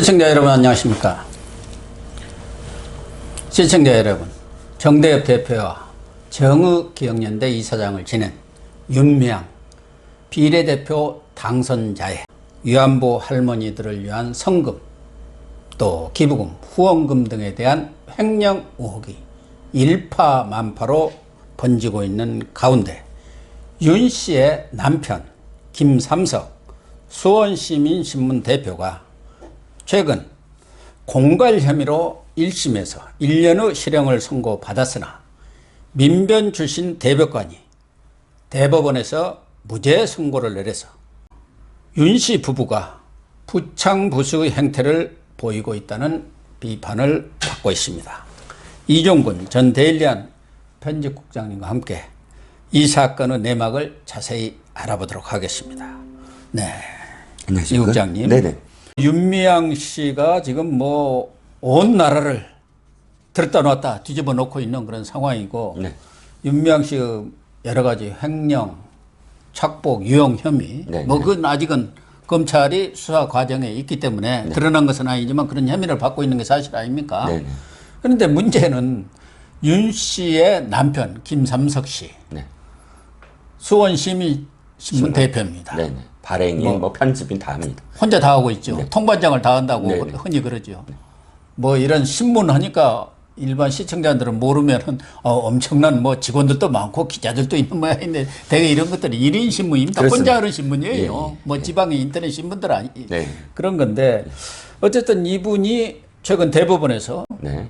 시청자 여러분 안녕하십니까? 시청자 여러분, 정대협 대표와 정의기억연대 이사장을 지낸 윤미향 비례대표 당선자의 위안부 할머니들을 위한 성금 또 기부금, 후원금 등에 대한 횡령 의혹이 일파만파로 번지고 있는 가운데 윤 씨의 남편 김삼석 수원시민신문 대표가 최근 공갈 혐의로 1심에서 1년의 실형을 선고받았으나 민변 출신 대법관이 대법원에서 무죄 선고를 내려서 윤 씨 부부가 부창부수의 행태를 보이고 있다는 비판을 받고 있습니다. 이종근 전 데일리안 편집국장님과 함께 이 사건의 내막을 자세히 알아보도록 하겠습니다. 네. 이 국장님. 네네. 윤미향 씨가 지금 뭐 온 나라를 들었다 놨다 뒤집어 놓고 있는 그런 상황이고 네. 윤미향 씨의 여러 가지 횡령, 착복, 유용 혐의 네, 뭐 네. 그건 아직은 검찰이 수사 과정에 있기 때문에 드러난 것은 아니지만 그런 혐의를 받고 있는 게 사실 아닙니까? 네, 네. 그런데 문제는 윤 씨의 남편 김삼석 씨 네. 수원시민신문 대표입니다. 발행인, 뭐, 편집인 다 합니다. 혼자 다 하고 있죠. 통반장을 다 한다고 네, 네. 흔히 그러죠. 뭐 이런 신문 하니까 일반 시청자들은 모르면은 어, 엄청난 뭐 직원들도 많고 기자들도 있는 모양인데 대개 이런 것들이 일인 신문입니다. 그렇습니다. 혼자 하는 신문이에요. 예, 예, 뭐 지방의 인터넷 신문들 아니 네. 그런 건데 어쨌든 이분이 최근 대법원에서 네.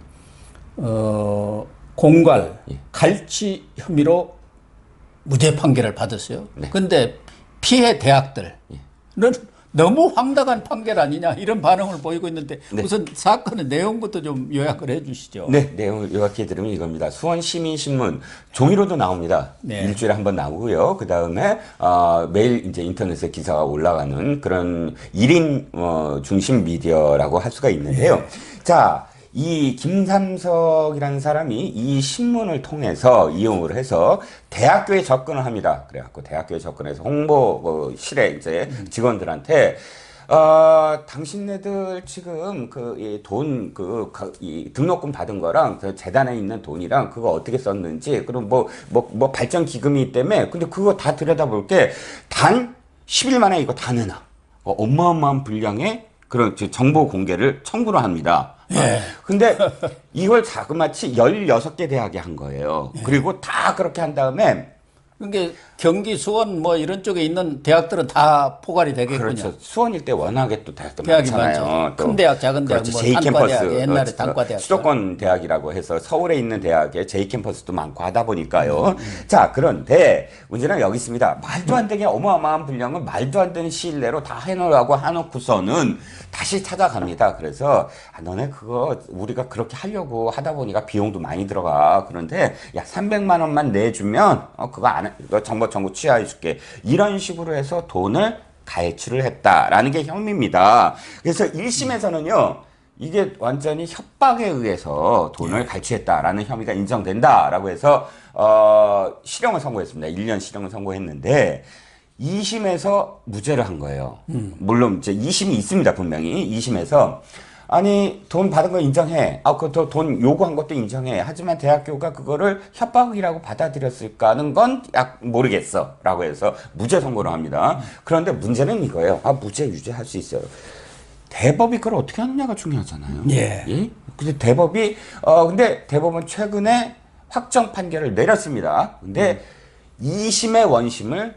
어, 공갈, 예. 갈취 혐의로 무죄 판결을 받았어요. 네. 근데 피해 대학들은 너무 황당한 판결 아니냐 이런 반응을 보이고 있는데 네. 우선 사건의 내용부터 좀 요약을 해 주시죠. 네, 내용을 요약해 드리면 이겁니다. 수원시민신문 종이로도 나옵니다. 네. 일주일에 한 번 나오고요. 그 다음에 어, 매일 이제 인터넷에 기사가 올라가는 그런 1인 어, 중심 미디어라고 할 수가 있는데요. 자, 이 김삼석이라는 사람이 이 신문을 통해서 이용을 해서 대학교에 접근을 합니다. 그래갖고 대학교에 접근해서 홍보실에 이제 직원들한테 어, 당신네들 지금 그돈그이 등록금 받은 거랑 그 재단에 있는 돈이랑 그거 어떻게 썼는지 그리고 뭐뭐 뭐 발전 기금이 때문에 근데 그거 다 들여다볼 게 단 10일 만에 이거 다 내놔. 어, 어마어마한 분량의 그런 저 정보 공개를 청구를 합니다. 예. 근데 이걸 자그마치 16개 대학이 한 거예요. 그리고 다 그렇게 한 다음에 그러니까 경기 수원 뭐 이런 쪽에 있는 대학들은 다 포괄이 되겠군요. 그렇죠. 수원일 때 워낙에 또 대학도 대학이 많잖아요. 많죠. 또큰 대학, 작은 대학, 그렇죠. 뭐 J 캠퍼스, 옛날에 어, 단과 대학. 수도권 대학이라고 해서 서울에 있는 대학에 J 캠퍼스도 많고 하다 보니까요. 음, 자, 그런데 문제는 여기 있습니다. 말도 안 되게 어마어마한 분량을 말도 안 되는 시일 내로 다 해놓으라고 해놓고서는 다시 찾아갑니다. 그래서 아, 너네 그거 우리가 그렇게 하려고 하다 보니까 비용도 많이 들어가. 그런데 야 300만 원만 내주면 어 그거 안 해. 너 정보 정보 취하해줄게. 이런 식으로 해서 돈을 갈취를 했다라는 게 혐의입니다. 그래서 1심에서는요. 이게 완전히 협박에 의해서 돈을 갈취했다라는 혐의가 인정된다라고 해서 어 실형을 선고했습니다. 1년 실형을 선고했는데 2심에서 무죄를 한 거예요. 물론 이제 2심이 있습니다. 분명히 2심에서 아니 돈 받은 거 인정해. 아그돈 요구한 것도 인정해. 하지만 대학교가 그거를 협박이라고 받아들였을까는 건 약 모르겠어라고 해서 무죄 선고를 합니다. 그런데 문제는 이거예요. 아 무죄 유죄할 수 있어요. 대법이 그걸 어떻게 하느냐가 중요하잖아요. 예. 근데 대법이 어 근데 대법은 최근에 확정 판결을 내렸습니다. 근데 이 2심의 원심을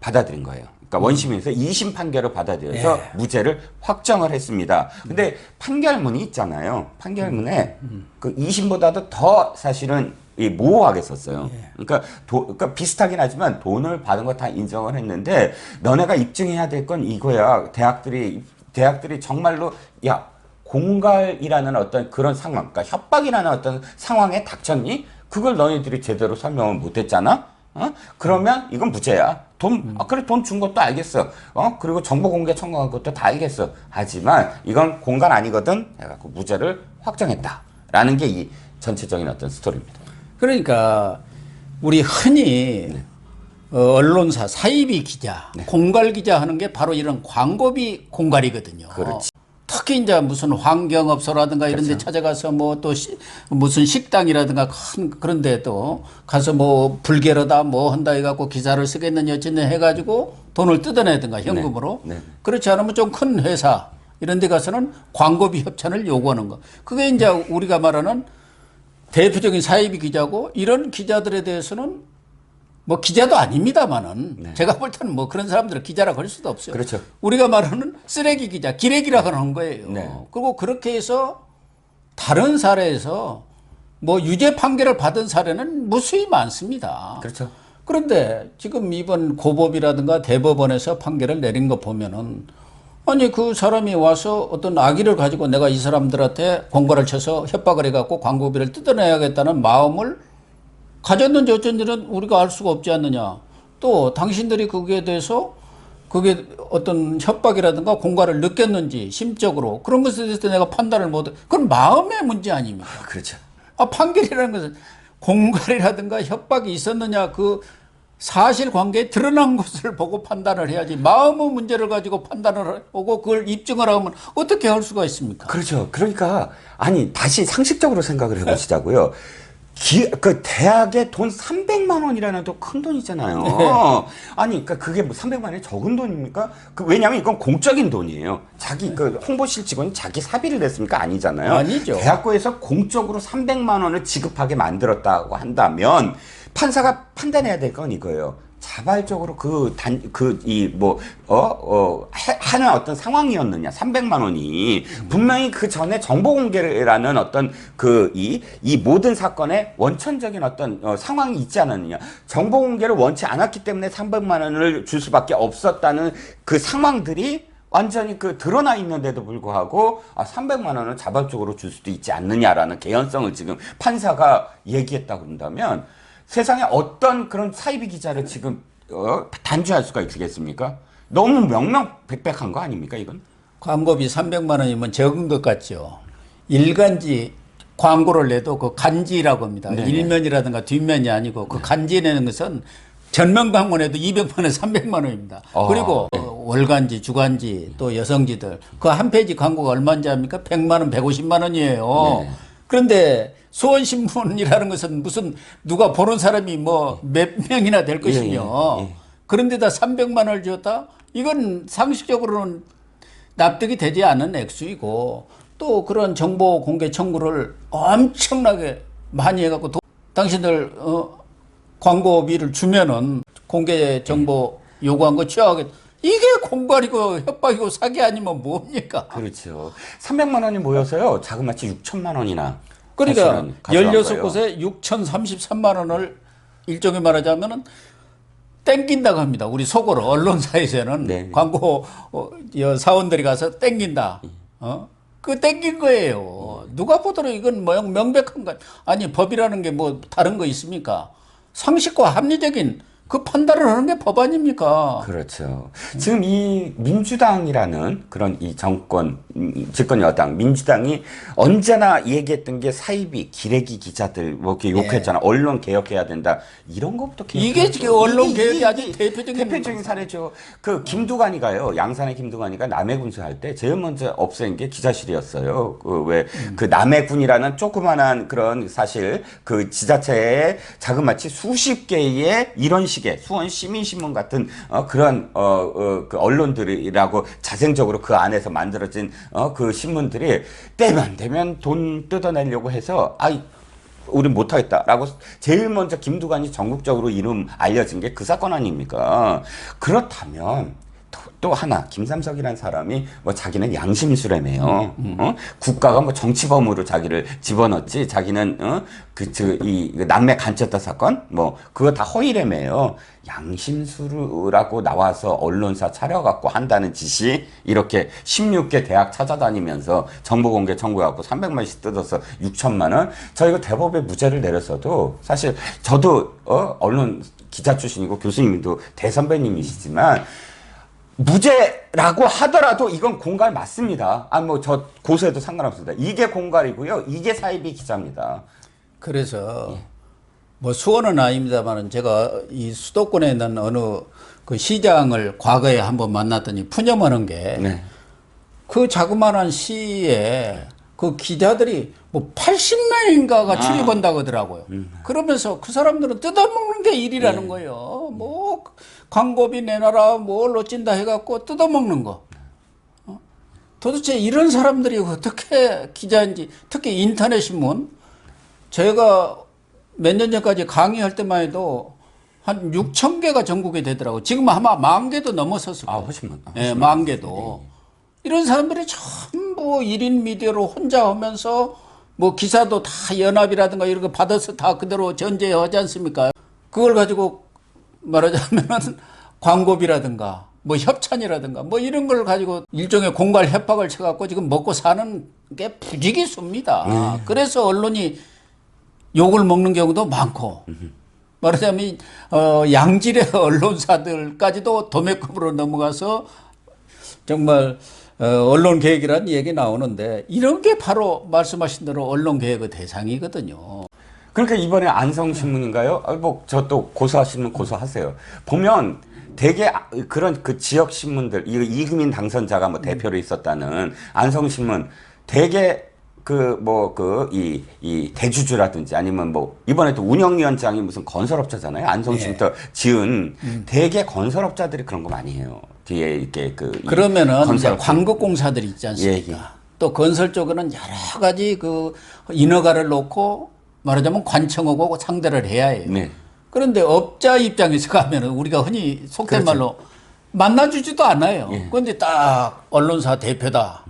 받아들인 거예요. 그러니까 원심에서 2심 판결을 받아들여서 예. 무죄를 확정을 했습니다. 근데 판결문이 있잖아요. 판결문에 그 2심보다도 더 사실은 이 모호하게 썼어요. 그러니까, 도, 그러니까 비슷하긴 하지만 돈을 받은 거 다 인정을 했는데 너네가 입증해야 될 건 이거야. 대학들이 대학들이 정말로 야 공갈이라는 어떤 그런 상황, 그러니까 협박이라는 어떤 상황에 닥쳤니? 그걸 너희들이 제대로 설명을 못했잖아. 어? 그러면 이건 무죄야. 돈, 아, 그래, 돈 준 것도 알겠어. 어? 그리고 정보 공개 청구한 것도 다 알겠어. 하지만 이건 공갈 아니거든? 해갖고 무죄를 확정했다. 라는 게 이 전체적인 어떤 스토리입니다. 그러니까 우리 흔히 네. 어, 언론사 사이비 기자, 공갈 기자 하는 게 바로 이런 광고비 공갈이거든요. 그렇지. 특히 이제 무슨 환경업소라든가 이런 데 찾아가서 뭐 또 무슨 식당이라든가 큰 그런 데도 가서 뭐 불계로다 뭐 한다 해갖고 기사를 쓰겠느냐 어쨌든 해가지고 돈을 뜯어내든가 현금으로. 네, 네. 그렇지 않으면 좀 큰 회사 이런 데 가서는 광고비 협찬을 요구하는 거. 그게 이제 우리가 말하는 대표적인 사이비 기자고 이런 기자들에 대해서는 뭐 기자도 아닙니다만은 제가 볼 때는 뭐 그런 사람들을 기자라고 할 수도 없어요. 네. 그렇죠. 우리가 말하는 쓰레기 기자, 기레기라고 하는 거예요. 네. 그리고 그렇게 해서 다른 사례에서 뭐 유죄 판결을 받은 사례는 무수히 많습니다. 그렇죠. 그런데 지금 이번 고법이라든가 대법원에서 판결을 내린 거 보면은 아니 그 사람이 와서 어떤 악의를 가지고 내가 이 사람들한테 공갈을 쳐서 협박을 해갖고 광고비를 뜯어내야겠다는 마음을 가졌는지 어쩐지는 우리가 알 수가 없지 않느냐. 또 당신들이 거기에 대해서 그게 어떤 협박이라든가 공갈을 느꼈는지 심적으로 그런 것에 대해서 내가 판단을 못. 그건 마음의 문제 아닙니까? 그렇죠. 아, 판결이라는 것은 공갈이라든가 협박이 있었느냐 그 사실관계에 드러난 것을 보고 판단을 해야지 마음의 문제를 가지고 판단을 하고 그걸 입증을 하면 어떻게 할 수가 있습니까? 그렇죠. 그러니까 아니 다시 상식적으로 생각을 해보시자고요. 기, 그 대학에 돈 300만 원이라는 또 큰 돈이잖아요. 네. 아니 그러니까 그게 뭐 300만 원이 적은 돈입니까? 그 왜냐하면 이건 공적인 돈이에요. 자기 그 홍보실 직원이 자기 사비를 냈습니까? 아니잖아요. 아니죠. 대학교에서 공적으로 300만 원을 지급하게 만들었다고 한다면 판사가 판단해야 될 건 이거예요. 자발적으로 그 단 그 이뭐어어 하는 어떤 상황이었느냐. 300만 원이. 분명히 그 전에 정보 공개라는 어떤 그이이 모든 사건의 원천적인 어떤 어, 상황이 있지 않았느냐. 정보 공개를 원치 않았기 때문에 300만 원을 줄 수밖에 없었다는 그 상황들이 완전히 그 드러나 있는데도 불구하고 아 300만 원을 자발적으로 줄 수도 있지 않느냐라는 개연성을 지금 판사가 얘기했다고 그런다면 세상에 어떤 그런 사이비 기자를 지금 어, 단죄할 수가 있겠습니까? 너무 명명백백한 거 아닙니까 이건? 광고비 300만 원이면 적은 것 같죠. 일간지 광고를 내도 그 간지라고 합니다. 네네. 일면이라든가 뒷면이 아니고 그 간지 내는 것은 전면 광고 내도 200만 원, 300만 원입니다. 어. 그리고 어, 월간지, 주간지, 또 여성지들 그 한 페이지 광고가 얼마인지 압니까? 100만 원, 150만 원이에요. 네. 그런데 수원신문이라는 것은 무슨 누가 보는 사람이 뭐 몇 명이나 될 것이며 예, 예. 그런데다 300만 원을 줬다? 이건 상식적으로는 납득이 되지 않은 액수이고 또 그런 정보 공개 청구를 엄청나게 많이 해갖고 도- 당신들 어, 광고비를 주면은 공개 정보 요구한 거 취하하겠 이게 공갈이고 협박이고 사기 아니면 뭡니까? 그렇죠. 300만 원이 모여서요 자그마치 6천만 원이나 그러니까 사실은 가져간 거예요. 16곳에 6,033만 원을 일종의 말하자면은 땡긴다고 합니다. 우리 속으로 언론사에서는 네. 광고 어, 여 사원들이 가서 땡긴다. 어? 그 땡긴 거예요. 누가 보더라도 이건 뭐 명백한 거 아니 법이라는 게 뭐 다른 거 있습니까? 상식과 합리적인 그 판단을 하는 게 법 아닙니까? 그렇죠. 지금 이 민주당이라는 그런 이 정권, 음, 집권 여당, 민주당이 언제나 얘기했던 게 사이비, 기레기 기자들, 뭐 이렇게 욕했잖아. 언론 개혁해야 된다. 이런 것부터. 네. 이게 지금 언론 개혁이 아주 대표적인 대표적인 사례죠. 그 김두관이가요. 양산의 김두관이가 남해군수 할 때 제일 먼저 없앤 게 기자실이었어요. 그왜그 남해군이라는 조그만한 그런 사실 그 지자체에 자그마치 수십 개의 이런 식의 수원 시민신문 같은 어, 그런 어, 어, 그 언론들이라고 자생적으로 그 안에서 만들어진 어, 그 신문들이 때면 되면 돈 뜯어내려고 해서 아이 우린 못하겠다라고 제일 먼저 김두관이 전국적으로 이름 알려진 게 그 사건 아닙니까? 그렇다면 또, 또 하나 김삼석이라는 사람이 뭐 자기는 양심수레매요. 어? 국가가 뭐 정치범으로 자기를 집어넣지 자기는 어? 그이 남매 간첩다 사건 뭐 그거 다 허위래매요. 양심수라고 나와서 언론사 차려갖고 한다는 짓이 이렇게 16개 대학 찾아다니면서 정보공개 청구해갖고 300만씩 뜯어서 6천만 원. 저희가 대법에 무죄를 내렸어도 사실 저도 어? 언론 기자 출신이고 교수님도 대선배님이시지만 무죄라고 하더라도 이건 공갈 맞습니다. 아, 뭐, 저 고소해도 상관없습니다. 이게 공갈이고요. 이게 사이비 기자입니다. 그래서 뭐 수원은 아닙니다만은 제가 이 수도권에 있는 어느 그 시장을 과거에 한번 만났더니 푸념하는 게 네. 그 자그마한 시에 그 기자들이 뭐 80명인가가 출입한다고 하더라고요. 그러면서 그 사람들은 뜯어먹는 게 일이라는 거예요. 뭐 광고비 내놔라 뭘 어찐다 해갖고 뜯어먹는 거. 어? 도대체 이런 사람들이 어떻게 기자인지 특히 인터넷 신문 제가 몇 년 전까지 강의할 때만 해도 한 6천 개가 전국에 되더라고. 지금 아마 만 개도 넘어섰을 아, 거예요. 훨씬 많다. 예, 만 개도. 이런 사람들이 전부 1인 미디어로 혼자 하면서 뭐 기사도 다 연합이라든가 이런 거 받아서 다 그대로 전제하지 않습니까? 그걸 가지고 말하자면은 광고비라든가 뭐 협찬이라든가 뭐 이런 걸 가지고 일종의 공갈 협박을 쳐갖고 지금 먹고 사는 게 부지기수입니다. 그래서 언론이 욕을 먹는 경우도 많고 말하자면 어, 양질의 언론사들까지도 도매급으로 넘어가서 정말 어, 언론 개혁이라는 얘기 나오는데 이런 게 바로 말씀하신 대로 언론 개혁의 대상이거든요. 그러니까 이번에 안성신문인가요? 아, 뭐저 또 고소하시면 고소하세요. 보면 되게 아- 그런 그 지역 신문들 이금인 당선자가 뭐 대표로 있었다는 안성신문 되게 그뭐 그 이 이 대주주라든지 아니면 뭐 이번에 또 운영위원장이 무슨 건설업자잖아요. 안성신부터 지은 되게 건설업자들이 그런 거 많이 해요. 뒤에 이렇게 그이 그러면은 이제. 광급공사들이 있지 않습니까? 예, 예. 또 건설 쪽에는 여러 가지 그 인허가를 놓고 말하자면 관청하고 상대를 해야 해요. 네. 그런데 업자 입장에서 가면은 우리가 흔히 속된 그렇죠. 말로 만나주지도 않아요. 예. 그런데 딱 언론사 대표다.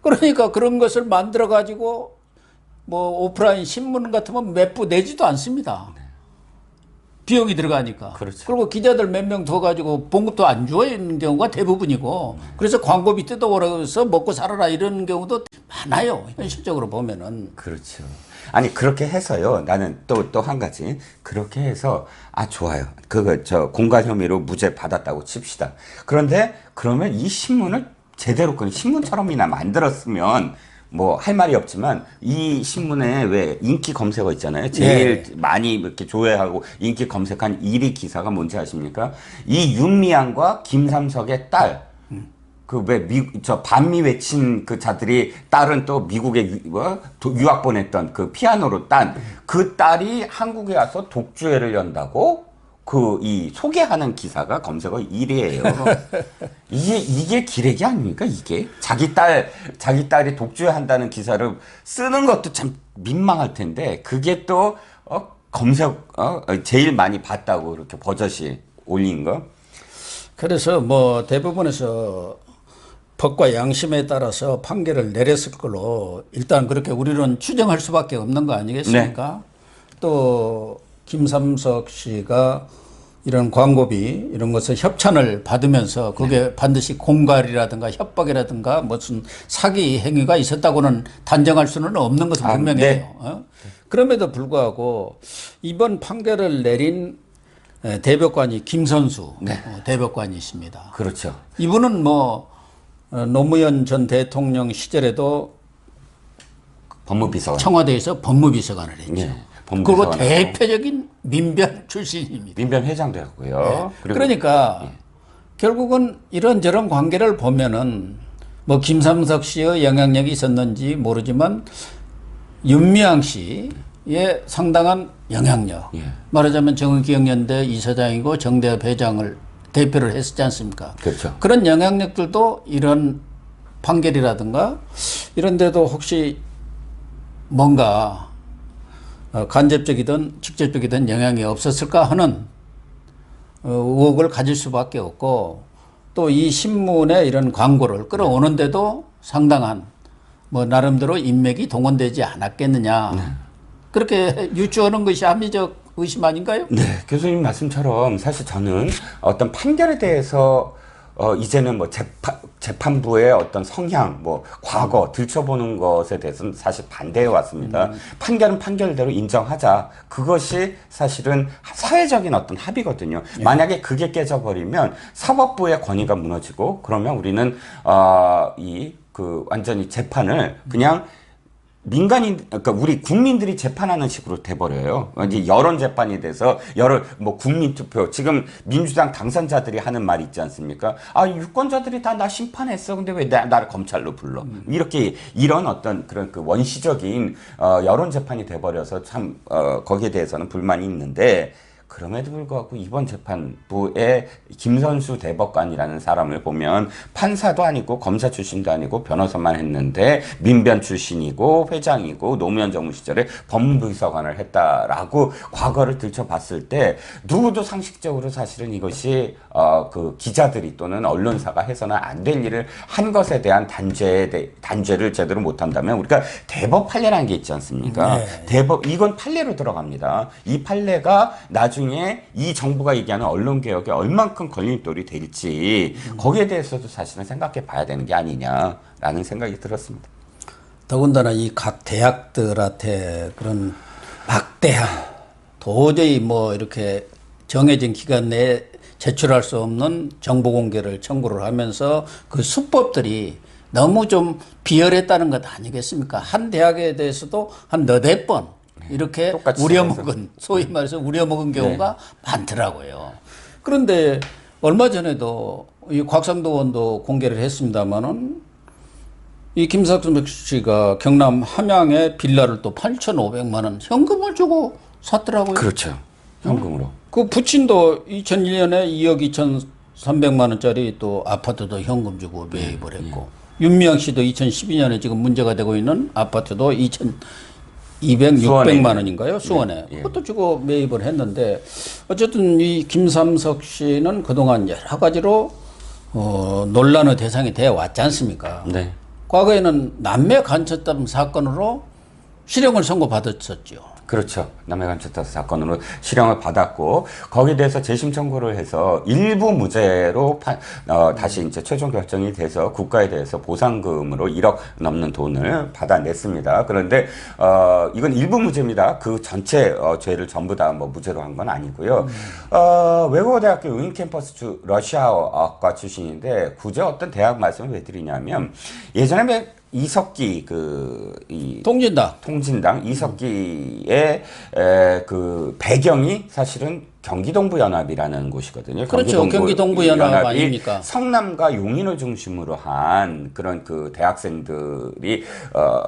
그러니까 그런 것을 만들어 가지고 뭐 오프라인 신문 같으면 몇 부 내지도 않습니다. 비용이 들어가니까. 네. 그렇죠. 리고 기자들 몇 명 더 가지고 봉급도 안 주어 있는 경우가 대부분이고 그래서 광고비 뜯어오라서 먹고 살아라 이런 경우도 많아요. 현실적으로 보면은. 그렇죠. 아니 그렇게 해서요. 나는 또 또 한 가지 그렇게 해서 아 좋아요. 그거 저 공갈 혐의로 무죄 받았다고 칩시다. 그런데 그러면 이 신문을 제대로 그 신문처럼이나 만들었으면 뭐 할 말이 없지만 이 신문에 왜 인기 검색어 있잖아요. 제일 많이 이렇게 조회하고 인기 검색한 1위 기사가 뭔지 아십니까? 이 윤미향과 김삼석의 딸. 그왜 미 저 반미 외친 그 자들이 딸은 또 미국에 유, 뭐, 도- 유학 보냈던 그 피아노로 딴 그 딸이 한국에 와서 독주회를 연다고 그 이 소개하는 기사가 검색어 1위예요. 이게 이게 기레기 아닙니까 이게 자기 딸 자기 딸이 독주회 한다는 기사를 쓰는 것도 참 민망할 텐데 그게 또 어, 검색 어, 제일 많이 봤다고 이렇게 버젓이 올린 거. 그래서 뭐 대부분에서 법과 양심에 따라서 판결을 내렸을 걸로 일단 그렇게 우리는 추정할 수밖에 없는 거 아니겠습니까? 또 김삼석 씨가 이런 광고비 이런 것을 협찬을 받으면서 그게 반드시 공갈이라든가 협박이라든가 무슨 사기 행위가 있었다고는 단정할 수는 없는 것은 아, 분명해요. 네. 어? 그럼에도 불구하고 이번 판결을 내린 에, 대법관이 김선수 네. 어, 대법관이십니다. 그렇죠. 이분은 뭐 어, 노무현 전 대통령 시절에도 법무비서관. 청와대에서 법무비서관을 했죠. 예, 그리고. 대표적인 민변 출신입니다. 민변 회장도 했고요. 그리고 그러니까 결국은 이런저런 관계를 보면은 뭐 김삼석 씨의 영향력이 있었는지 모르지만 윤미향 씨의 상당한 영향력. 예. 말하자면 정의기억연대 이사장이고 정대협 회장을 대표를 했었지 않습니까? 그렇죠. 그런 영향력들도 이런 판결이라든가 이런 데도 혹시 뭔가 어, 간접적이든 직접적이든 영향이 없었을까 하는 어, 의혹을 가질 수밖에 없고 또 이 신문의 이런 광고를 끌어오는데도 상당한 뭐 나름대로 인맥이 동원되지 않았겠느냐 그렇게 유추하는 것이 합리적 의심 아닌가요? 네, 교수님 말씀처럼 사실 저는 어떤 판결에 대해서 어 이제는 뭐 재판 재판부의 어떤 성향, 뭐 과거 들춰보는 것에 대해서는 사실 반대해 왔습니다. 판결은 판결대로 인정하자. 그것이 사실은 사회적인 어떤 합의거든요. 만약에 그게 깨져버리면 사법부의 권위가 무너지고 그러면 우리는 어 이 그 완전히 재판을 그냥 민간인 그러니까 우리 국민들이 재판하는 식으로 돼버려요. 이제 여론 재판이 돼서 여러 뭐 국민 투표 지금 민주당 당선자들이 하는 말 있지 않습니까? 아 유권자들이 다 나 심판했어. 근데 왜 나, 나를 검찰로 불러? 이렇게 이런 어떤 그런 그 원시적인 어, 여론 재판이 돼버려서 참 어, 거기에 대해서는 불만이 있는데. 그럼에도 불구하고 이번 재판부의 김선수 대법관이라는 사람을 보면 판사도 아니고 검사 출신도 아니고 변호사만 했는데 민변 출신이고 회장이고 노무현 정부 시절에 법무부의사관을 했다라고 과거를 들춰봤을 때 누구도 상식적으로 사실은 이것이 어 그 기자들이 또는 언론사가 해서는 안 될 일을 한 것에 대한 단죄에 대, 단죄를 제대로 못한다면 우리가 대법 판례라는 게 있지 않습니까? 네. 대법 이건 판례로 들어갑니다. 이 판례가 나중 에 이 정부가 얘기하는 언론 개혁에 얼만큼 걸림돌이 될지 거기에 대해서도 사실은 생각해 봐야 되는 게 아니냐라는 생각이 들었습니다. 더군다나 이 각 대학들한테 그런 막대한 도저히 뭐 이렇게 정해진 기간 내에 제출할 수 없는 정보 공개를 청구를 하면서 그 수법들이 너무 좀 비열했다는 것 아니겠습니까? 한 대학에 대해서도 한 너댓 번 이렇게 우려먹은 소위 말해서 우려먹은 경우가 많더라고요. 그런데 얼마 전에도 이 곽상도 의원도 공개를 했습니다마는 이 김석준 씨가 경남 함양에 빌라를 또 8,500만 원 현금을 주고 샀더라고요. 그렇죠. 현금으로. 그 부친도 2001년에 2억 2,300만 원짜리 또 아파트도 현금 주고 매입을 네, 했고 윤미향 씨도 2012년에 지금 문제가 되고 있는 아파트도 2,200, 수원에 600만 원인가요? 수원에. 예. 그것도 주고 매입을 했는데 어쨌든 이 김삼석 씨는 그동안 여러 가지로 어, 논란의 대상이 되어 왔지 않습니까? 네. 과거에는 남매 간첩담 사건으로 실형을 선고받았었죠. 그렇죠. 남해간첩단 사건으로 실형을 받았고 거기에 대해서 재심 청구를 해서 일부 무죄로 판, 어, 다시 이제 최종 결정이 돼서 국가에 대해서 보상금으로 1억 넘는 돈을 받아냈습니다. 그런데 어, 이건 일부 무죄입니다. 그 전체 어, 죄를 전부 다 뭐 무죄로 한 건 아니고요. 어, 외국어대학교 윈 캠퍼스 주 러시아어학과 출신인데 굳이 어떤 대학 말씀을 왜 드리냐면 예전에 왜 이석기 그 이 통진당. 통진당 이석기의 에, 그 배경이 사실은 경기동부 연합이라는 곳이거든요. 그렇죠. 경기동부 연합 아닙니까? 성남과 용인을 중심으로 한 그런 그 대학생들이 어,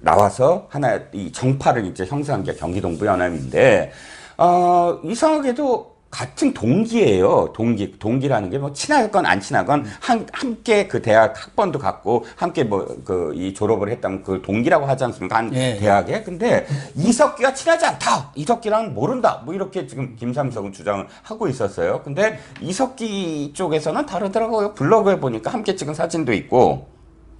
나와서 하나 이 정파를 이제 형성한 게 경기동부 연합인데 어, 이상하게도 같은 동기예요. 동기 동기라는 게 뭐 친하건 안 친하건 한 함께 그 대학 학번도 갖고 함께 뭐 그 이 졸업을 했다면 그 동기라고 하지 않습니까? 한 예. 대학에. 근데 이석기가 친하지 않다. 이석기랑 모른다. 뭐 이렇게 지금 김삼석은 주장을 하고 있었어요. 근데 이석기 쪽에서는 다르더라고요. 블로그에 보니까 함께 찍은 사진도 있고.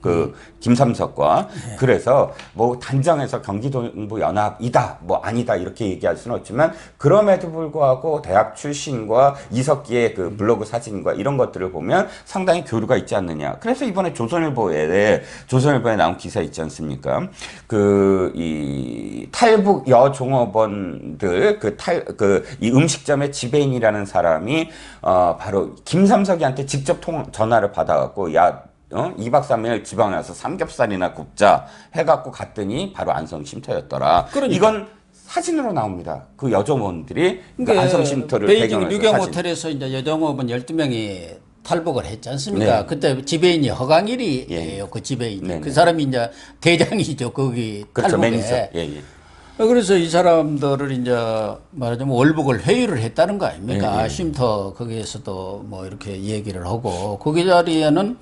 그 김삼석과 그래서 뭐 단정해서 경기동부 연합이다 뭐 아니다 이렇게 얘기할 수는 없지만 그럼에도 불구하고 대학 출신과 이석기의 그 블로그 사진과 이런 것들을 보면 상당히 교류가 있지 않느냐. 그래서 이번에 조선일보에 조선일보에 나온 기사 있지 않습니까? 그 이 탈북 여종업원들 그 탈 그 이 음식점의 지배인이라는 사람이 어 바로 김삼석이한테 직접 통 전화를 받아갖고 야 어? 2박 3일 지방에 와서 삼겹살이나 굽자 해갖고 갔더니 바로 안성 쉼터였더라. 그러니까. 이건 사진으로 나옵니다. 그 여종원들이 그 그러니까 안성 쉼터를 베이징 사진. 호텔에서 이제 여정업은 12명이 탈북을 했지 않습니까? 네. 그때 지배인이 허강일이에요. 예. 그 지배인이. 네, 그 네. 사람이 이제 대장이죠. 거기 그렇죠. 탈북에. 매니저. 예, 예. 그래서 이 사람들을 이제 말하자면 월북을 회유를 했다는 거 아닙니까? 예, 예. 쉼터 거기에서도 뭐 이렇게 얘기를 하고 거기 자리에는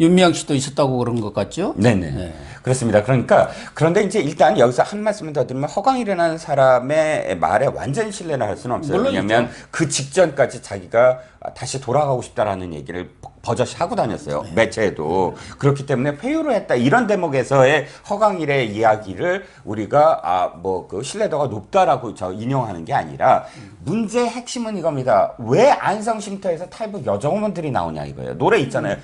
윤미향 씨도 있었다고 그런 것 같죠? 네네. 네. 그렇습니다. 그러니까 그런데 이제 일단 여기서 한 말씀을 더 드리면 허광이라는 사람의 말에 완전히 신뢰를 할 수는 없어요. 왜냐하면 그 직전까지 자기가 다시 돌아가고 싶다라는 얘기를 버젓이 하고 다녔어요. 네. 매체에도 그렇기 때문에 회유를 했다 이런 대목에서의 허광일의 이야기를 우리가 아 뭐 그 신뢰도가 높다라고 저 인용하는 게 아니라 문제의 핵심은 이겁니다. 왜 안성 쉼터에서 탈북 여정원들이 나오냐 이거예요. 노래 있잖아요.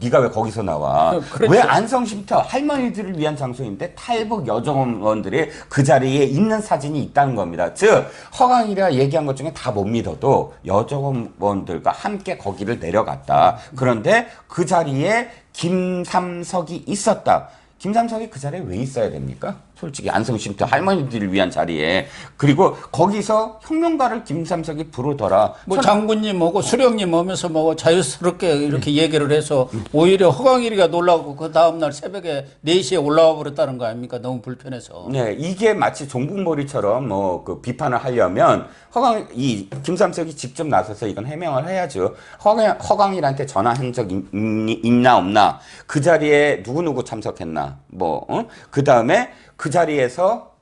네가 왜 거기서 나와? 그렇죠. 왜 안성 쉼터 할머니들을 위한 장소인데 탈북 여정원들이 그 자리에 있는 사진이 있다는 겁니다. 즉 허강이라 얘기한 것 중에 다 못 믿어도 여정원들과 함께 거기를 내려갔다. 그런데 그 자리에 김삼석이 있었다. 김삼석이 그 자리에 왜 있어야 됩니까? 솔직히 안성쉼터 할머니들을 위한 자리에 그리고 거기서 혁명가를 김삼석이 부르더라. 뭐 장군님하고 수령님 오면서 뭐 자유스럽게 이렇게 얘기를 해서 오히려 허광일이가 놀라고 그 다음날 새벽에 4시에 올라와 버렸다는 거 아닙니까? 너무 불편해서. 네, 이게 마치 종북몰이처럼 뭐 그 비판을 하려면 허강 이 김삼석이 직접 나서서 이건 해명을 해야죠. 허강 허강일한테 전화한 적 있, 나 없나? 그 자리에 누구 누구 참석했나? 뭐 어? 그 다음에 그 자리에서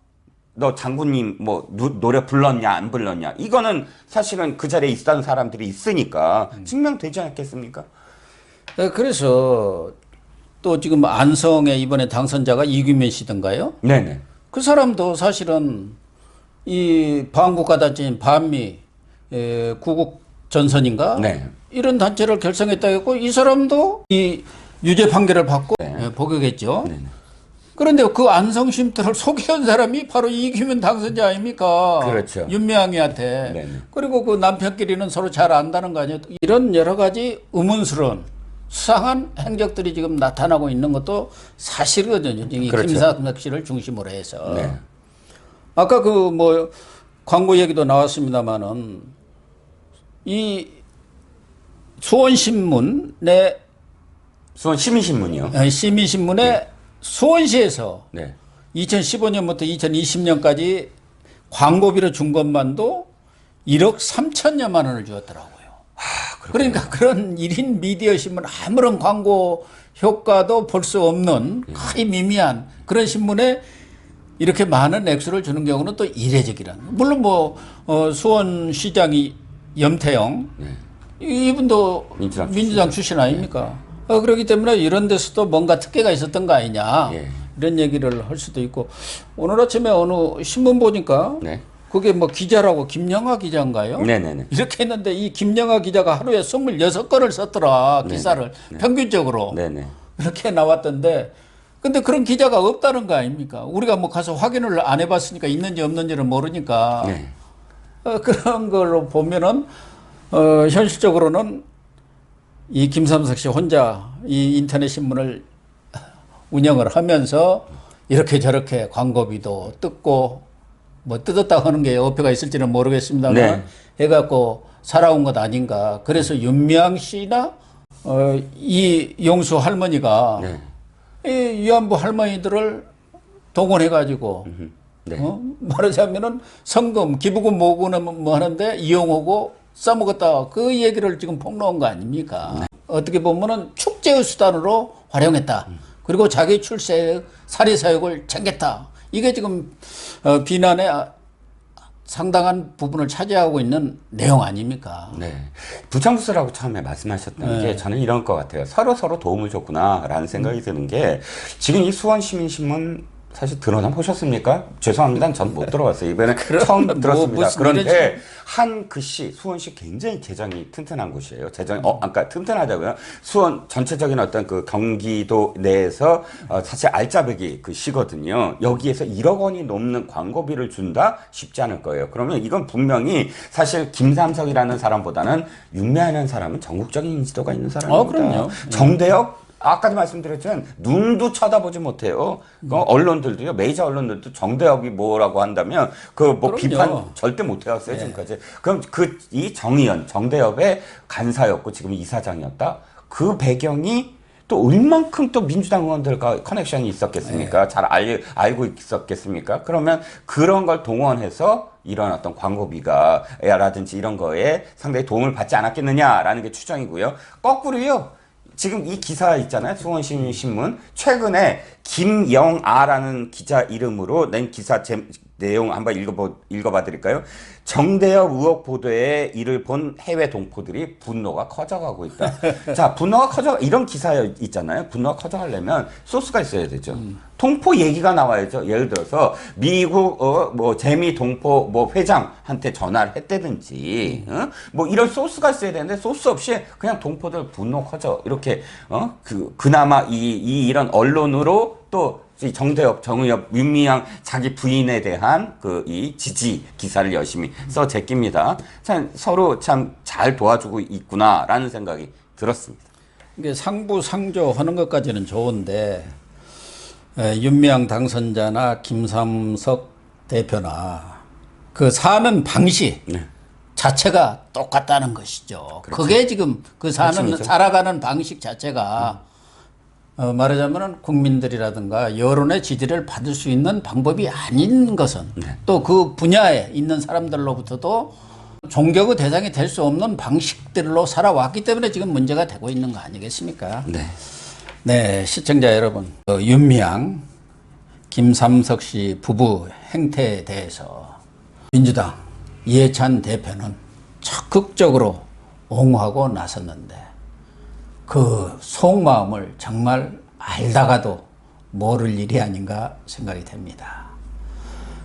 너 장군님 뭐 누- 노래 불렀냐 안 불렀냐? 이거는 사실은 그 자리에 있던 사람들이 있으니까 증명되지 않겠습니까? 네, 그래서 또 지금 안성에 이번에 당선자가 이규민 씨던가요? 네네. 그 사람도 사실은 이 반국가 단체인 반미 에, 구국 전선인가 네. 이런 단체를 결성했다 했고 이 사람도 이 유죄 판결을 받고 네. 예, 복역했죠. 네네. 그런데 그 안성 쉼터를 소개한 사람이 바로 이규민 당선자 아닙니까? 그렇죠. 윤미향이한테. 네네. 그리고 그 남편끼리는 서로 잘 안다는 거 아니에요? 이런 여러 가지 의문스러운 수상한 행적들이 지금 나타나고 있는 것도 사실이거든요. 이 그렇죠. 김삼석 씨를 중심으로 해서. 네. 아까 그 뭐 광고 얘기도 나왔습니다만은 이 수원신문의 수원 시민신문이요. 어, 시민신문의 수원시에서 네. 2015년부터 2020년까지 광고비로 준 것만도 1억 3천여만 원을 주었더라고요. 그러니까 그런 1인 미디어 신문 아무런 광고 효과도 볼 수 없는 거의 미미한 그런 신문에 이렇게 많은 액수를 주는 경우는 또 이례적이란. 물론 뭐 어, 수원시장이 염태영 이- 이분도 민주당 민주당, 출신 아닙니까? 어, 그렇기 때문에 이런 데서도 뭔가 특혜가 있었던 거 아니냐 예. 이런 얘기를 할 수도 있고 오늘 아침에 어느 신문 보니까 네. 그게 뭐 기자라고 김영하 기자인가요? 네네네. 이렇게 했는데 이 김영하 기자가 하루에 26건을 썼더라 기사를 평균적으로 네네. 이렇게 나왔던데 근데 그런 기자가 없다는 거 아닙니까? 우리가 뭐 가서 확인을 안 해봤으니까 있는지 없는지를 모르니까 네. 어, 그런 걸로 보면은 어, 현실적으로는 이 김삼석 씨 혼자 이 인터넷 신문을 운영을 하면서 이렇게 저렇게 광고비도 뜯고 뭐 뜯었다 하는 게 어폐가 있을지는 모르겠습니다만 네. 해갖고 살아온 것 아닌가. 그래서 윤미향 씨나 어, 이 용수 할머니가 네. 이 위안부 할머니들을 동원해가지고 네. 어? 말하자면은 성금, 기부금 모으고는 뭐 하는데 이용하고 써먹었다. 그 얘기를 지금 폭로한 거 아닙니까? 네. 어떻게 보면은 축제의 수단으로 활용했다. 그리고 자기 출세의 사리 사욕을 챙겼다. 이게 지금 어, 비난의 아- 상당한 부분을 차지하고 있는 내용 아닙니까? 네. 부정부스라고 처음에 말씀하셨던 네. 게 저는 이런 것 같아요. 서로 서로 도움을 줬구나라는 생각이 드는 게 지금 이 수원시민신문 사실 들어나 보셨습니까? 죄송합니다. 전 못 들어봤어요. 이번에 처음 뭐 들었습니다. 무슨 그런데 한 글씨 수원시 굉장히 재정이 튼튼한 곳이에요. 재정이 어, 아까 튼튼하다고요. 수원 전체적인 어떤 그 경기도 내에서 어, 사실 알짜배기 그 시거든요. 여기에서 1억 원이 넘는 광고비를 준다 쉽지 않을 거예요. 그러면 이건 분명히 사실 김삼석이라는 사람보다는 윤미하는 사람은 전국적인 인지도가 있는 사람입니다. 어, 그럼요. 정대혁 아까도 말씀드렸지만 눈도 쳐다보지 못해요. 그 언론들도요. 메이저 언론들도 정대혁이 뭐라고 한다면 그 뭐. 비판 절대 못 해왔어요 지금까지. 그럼 그 이 정의연 정대협의 간사였고 지금 이사장이었다. 그 배경이 또 얼만큼 또 민주당 의원들과 커넥션이 있었겠습니까? 잘 알, 알고 있었겠습니까? 그러면 그런 걸 동원해서 이런 어떤 광고비가 라든지 이런 거에 상당히 도움을 받지 않았겠느냐라는 게 추정이고요. 거꾸로요. 지금 이 기사 있잖아요. 수원시민신문. 최근에 김영아라는 기자 이름으로 낸 기사 제, 내용 한번 읽어보, 읽어봐 드릴까요? 정대협 의혹 보도에 이를 본 해외 동포들이 분노가 커져가고 있다. 자, 분노가 커져, 이런 기사 있잖아요. 분노가 커져가려면 소스가 있어야 되죠. 동포 얘기가 나와야죠. 예를 들어서 미국 어, 뭐 재미 동포 뭐 회장한테 전화를 했다든지 어? 뭐 이런 소스가 있어야 되는데 소스 없이 그냥 동포들 분노 커져 이렇게 어? 그 그나마 이, 이 이런 언론으로 또이 정대협, 정의협, 윤미향 자기 부인에 대한 그 이 지지 기사를 열심히 써 제낍니다. 참 서로 참 잘 도와주고 있구나라는 생각이 들었습니다. 이게 상부 상조 하는 것까지는 좋은데 에, 윤미향 당선자나 김삼석 대표나 그 사는 방식 네. 자체가 똑같다는 것이죠. 그게 지금 그 사는 핵심이죠. 살아가는 방식 자체가 어, 말하자면 국민들이라든가 여론의 지지를 받을 수 있는 방법이 아닌 것은 또그 분야에 있는 사람들로부터도 존경의 대상이 될 수 없는 방식들로 살아왔기 때문에 지금 문제가 되고 있는 거 아니겠습니까? 네. 네, 시청자 여러분, 어, 윤미향, 김삼석 씨 부부 행태에 대해서 민주당 이해찬 대표는 적극적으로 옹호하고 나섰는데 그 속마음을 정말 알다가도 모를 일이 아닌가 생각이 됩니다.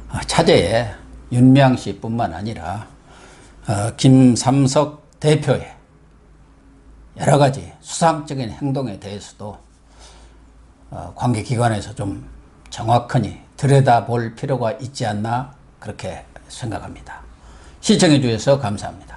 어, 차제에 윤미향 씨뿐만 아니라 어, 김삼석 대표의 여러 가지 수상적인 행동에 대해서도 어, 관계기관에서 좀 정확하니 들여다볼 필요가 있지 않나 그렇게 생각합니다. 시청해 주셔서 감사합니다.